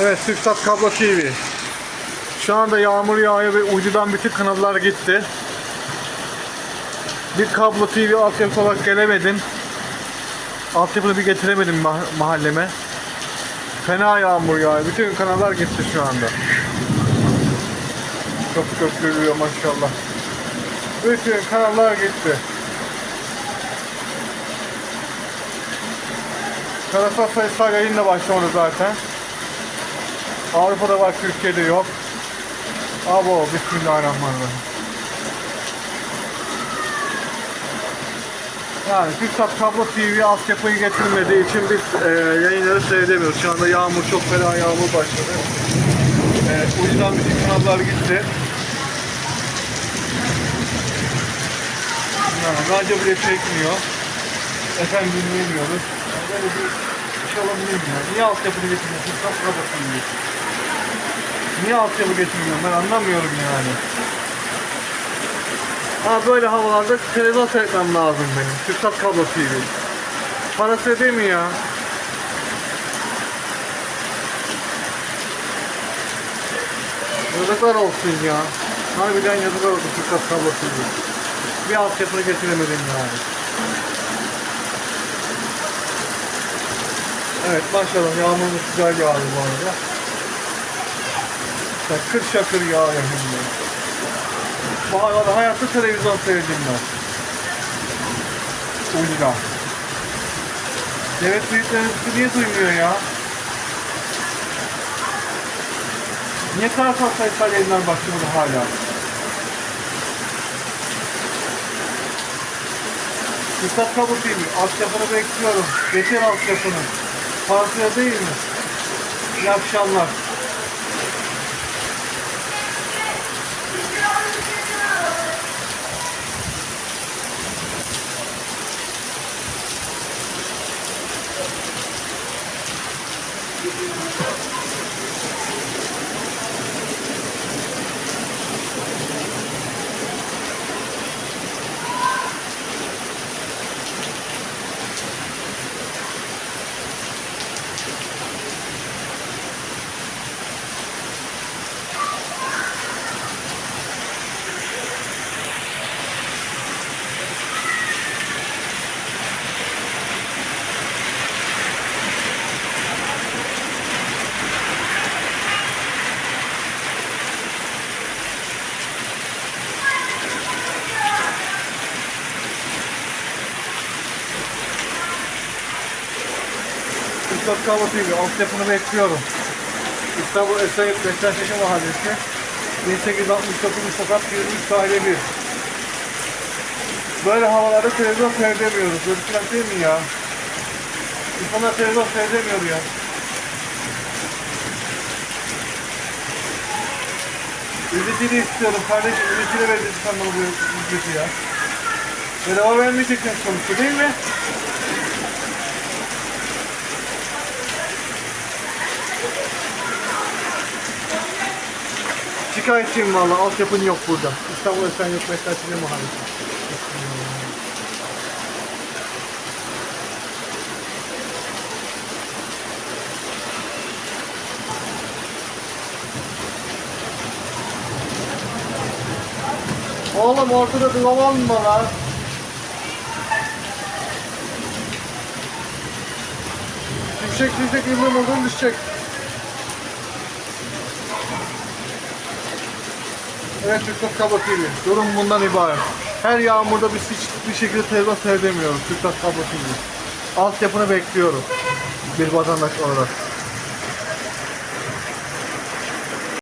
Evet TürkSat Kablo TV. Şu anda yağmur yağıyor ve uydudan bütün kanallar gitti. Bir kablo TV altyapı olarak gelemedim. Altyapını bir getiremedim ma- mahalleme. Fena yağmur yağıyor. Bütün kanallar gitti şu anda. Çok görülüyor maşallah. Bütün kanallar gitti. Karasal sayısal yayın da başlamadı zaten. Avrupa'da var, Türkiye'de yok. Abo, Bismillahirrahmanirrahim. Yani TürkSat Kablo TV altyapıyı getirmediği için biz e, yayınları seyredemiyoruz. Şu anda yağmur çok fena yağmur başladı. E, ucudan bütün kanallar gitti. Yani radyo bile çekmiyor. Efendim dinleyemiyoruz. Yani böyle bir şey olabilir mi? Niye altyapını getirmiyorsun? Çok kapatın Niye altyapı getirmiyorum ben anlamıyorum yani. Ha böyle havalarda televizyon seyretmem lazım benim. TürkSat Kablo TV. Parası ödeyim mi ya? Yazıklar olsun ya. Harbiden yazıklar olsun TürkSat Kablo TV. Bir altyapını getiremedim yani. Evet maşallah yağmurumuz güzel yağdı bu arada. Şakır şakır de. Bu arada hayatta televizyon seyredim ben. Uyduda. Devlet büyüklerimiz niye duymuyor ya? Niye karasal sayısal yayınlar başlamadı hala? Fırsat kabul değil mi? Altyapını bekliyorum. Getir altyapını. Parçaya değil mi? İyi akşamlar. Üstad Kablo TV altyapını bekliyorum. İstanbul Esenyurt Beşiktaş'ın mahallesi. 1869 sokak 23 daire 1. Böyle havalarda televizyon seyredemiyoruz. Şey değil mi ya? İnsanlar televizyon seyredemiyor ya. Ücretini istiyorum kardeşim. Ücretini vereceksin sen bu ücreti ya. Bedava vermeyeceksin sonuçta değil mi? Şikayetçiyim valla. Altyapın yok burada. İstanbul Esenyurt Beşiktaş'ın mahallesi. Oğlum ortada mı lan? Düşecek düşecek yıldırım olduğunu düşecek. Evet Türktat Kablo TV. Durum bundan ibaret. Her yağmurda biz hiç bir şekilde televizyon seyredemiyoruz Türktat Kablo TV. Altyapını bekliyoruz. Bir vatandaş olarak.